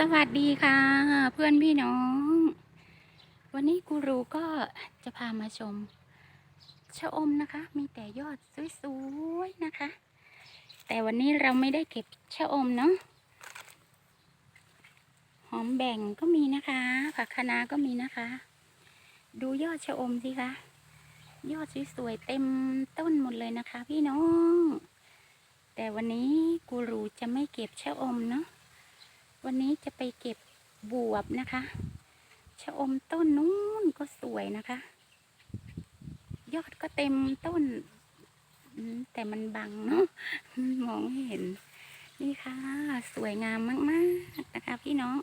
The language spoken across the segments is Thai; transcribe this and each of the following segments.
สวัสดีค่ะ เพื่อนพี่น้อง วันนี้กูรูก็จะพามาชม ชะอมนะคะ มีแต่ยอดสวยๆนะคะ แต่วันนี้เราไม่ได้เก็บชะอมเนาะหอมแบ่งก็มีนะคะ ผักคะน้าก็มีนะคะ ดูยอดชะอมสิคะยอดสวยๆเต็มต้นหมดเลยนะคะ พี่น้อง แต่วันนี้กูรูจะไม่เก็บชะอมเนาะ วันนี้จะไปเก็บบวบนะคะชะอมต้นนู้นก็สวยนะคะ ยอดก็เต็มต้น แต่มันบังเนาะมองไม่เห็น นี่ค่ะ สวยงามมากๆนะคะพี่น้อง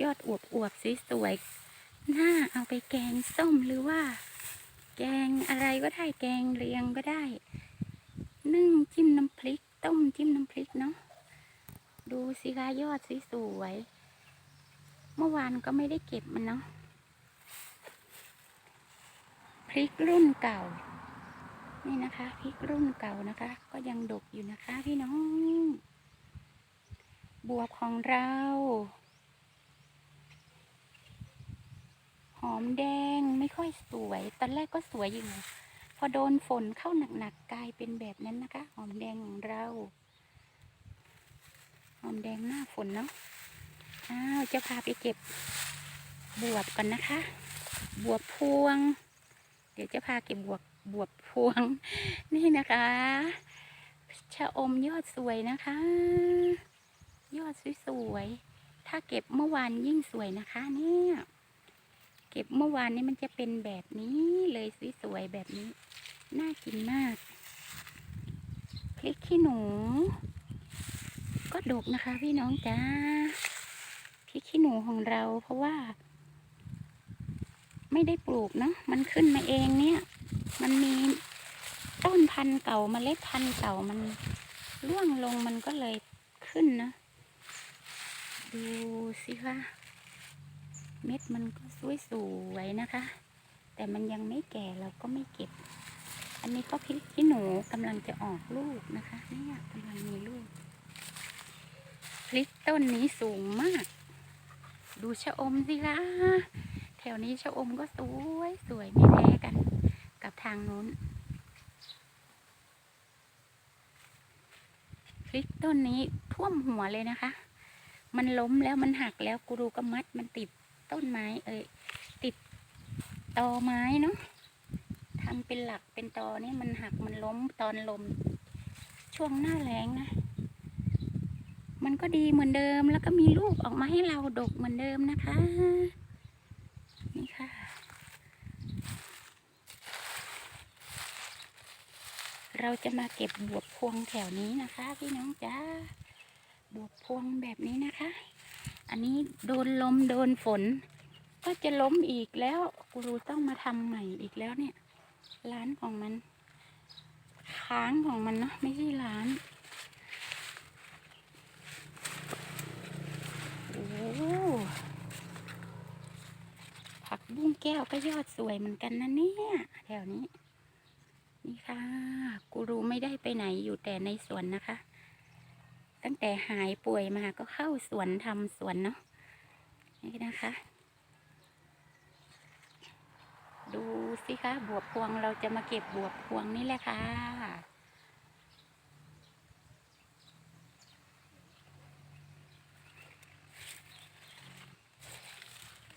ยอดอวบอวบๆสวยๆน่าเอาไปแกงส้มหรือว่า แกงอะไรก็ได้แกงเรียงก็ได้ นึ่งจิ้มน้ำพริก ต้มจิ้มน้ำพริกเนาะ สิคะยอดสวยเมื่อวานก็ไม่ได้เก็บมันเนาะพริกรุ่นเก่า นี่นะคะพริกรุ่นเก่านะคะ ก็ยังดกอยู่นะคะ พี่น้อง บวบของเรา หอมแดงไม่ค่อยสวย ตอนแรกก็สวยอยู่พอโดนฝนเข้าหนักๆกลายเป็นแบบนั้นนะคะ หอมแดงของเรา อมแดงหน้าฝนเนาะอ้าวจะพาไปเก็บบวบก่อนนะคะ บวบพวง เดี๋ยวจะพาเก็บบวบบวบพวง นี่นะคะชะอมยอดสวยนะคะ ยอดสวยๆถ้าเก็บเมื่อวานยิ่งสวยนะคะ เนี่ย เก็บเมื่อวานนี้มันจะเป็นแบบนี้เลยสวยๆแบบนี้ น่ากินมากพริกขี้หนู ก็ดกนะคะ พี่น้องจ้าพริกขี้หนูของเราเพราะว่า ไม่ได้ปลูกเนาะมันขึ้นมาเองเนี่ย มันมีต้นพันธุ์เก่าเมล็ดพันธุ์เก่ามันร่วงลงมันก็เลยขึ้นนะ ดูสิคะเม็ดมันก็สวยๆนะคะ แต่มันยังไม่แก่เราก็ไม่เก็บ อันนี้ก็พริกขี้หนูกำลังจะออกลูกนะคะเนี่ยกำลังมีลูก พริกต้นนี้สูงมาก ดูชะอมสิคะแถวนี้ชะอมก็สวยสวยไม่แพ้กันกับทางนู้นพริกต้นนี้ท่วมหัวเลยนะคะ มันล้มแล้วมันหักแล้วกูรูก็มัดมันติดต้นไม้เอ้ยติดตอไม้เนาะทำเป็นหลักเป็นตอนี่มันหักมันล้มตอนลม ช่วงหน้าแล้งนะ ก็ดีเหมือนเดิม แล้วก็มีลูกออกมาให้เราดกเหมือนเดิมนะคะ นี่ค่ะ เราจะมาเก็บบวบพวงแถวนี้นะคะ พี่น้องจ้าบวบพวงแบบนี้นะคะ อันนี้โดนลมโดนฝน ก็จะล้มอีกแล้วกูรูต้องมาทำใหม่อีกแล้วเนี่ย ร้านของมัน ค้างของมันเนาะไม่ใช่ร้าน โอ้ ผักบุ้งแก้วก็ยอดสวยเหมือนกันนะเนี่ยแถวนี้ นี่ค่ะ กูรูไม่ได้ไปไหนอยู่แต่ในสวนนะคะ ตั้งแต่หายป่วยมาก็เข้าสวนทำสวนเนาะนี่นะคะ ดูสิคะบวบพวงเราจะมาเก็บบวบพวงนี่แหละค่ะ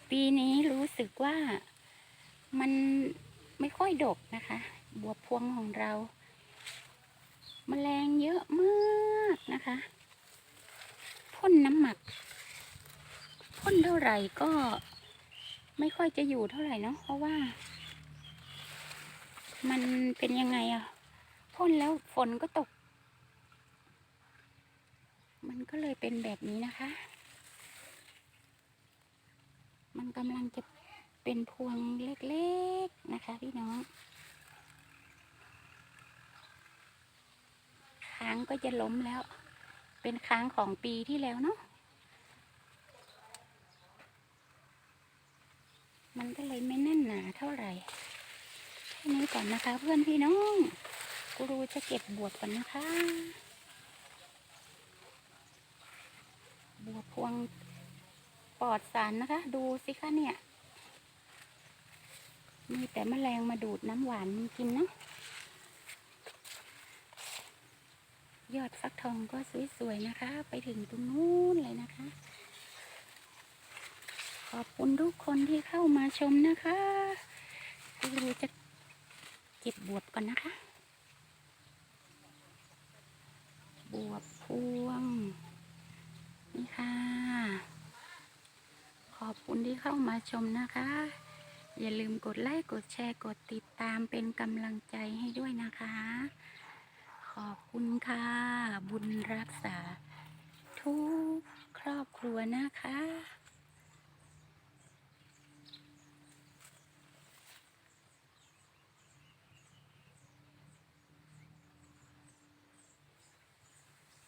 ปีนี้รู้สึกว่ามันไม่ค่อยดกนะคะ บัวพวงของเราแมลงเยอะมากนะคะ พ่นน้ำหมัก พ่นเท่าไหร่ก็ไม่ค่อยจะอยู่เท่าไหร่เนาะเพราะว่า มันเป็นยังไงอะพ่นแล้วฝนก็ตก มันก็เลยเป็นแบบนี้นะคะ กำลังจะเป็นพวงเล็กๆนะคะพี่น้องค้างก็จะล้มแล้ว เป็นค้างของปีที่แล้วเนาะมันก็เลยไม่แน่นหนาเท่าไหร่แค่นี้ก่อนนะคะ เพื่อนพี่น้องกูรูจะเก็บบวบก่อนนะคะบบัวพวง ปลอดสารนะคะ ดูสิคะเนี่ย มีแต่แมลงมาดูดน้ำหวานกินเนาะยอดฟักทองก็สวยๆนะคะ ไปถึงตรงนู้นเลยนะคะ ขอบคุณทุกคนที่เข้ามาชมนะคะดูจะเก็บบวบก่อนนะคะ บวบพวง นี่ค่ะ ขอบคุณ ที่เข้ามาชมนะคะ อย่าลืมกดไลค์กดแชร์กดติดตามเป็นกำลังใจให้ด้วยนะคะ ขอบคุณค่ะ บุญรักษา ทุกครอบครัวนะคะ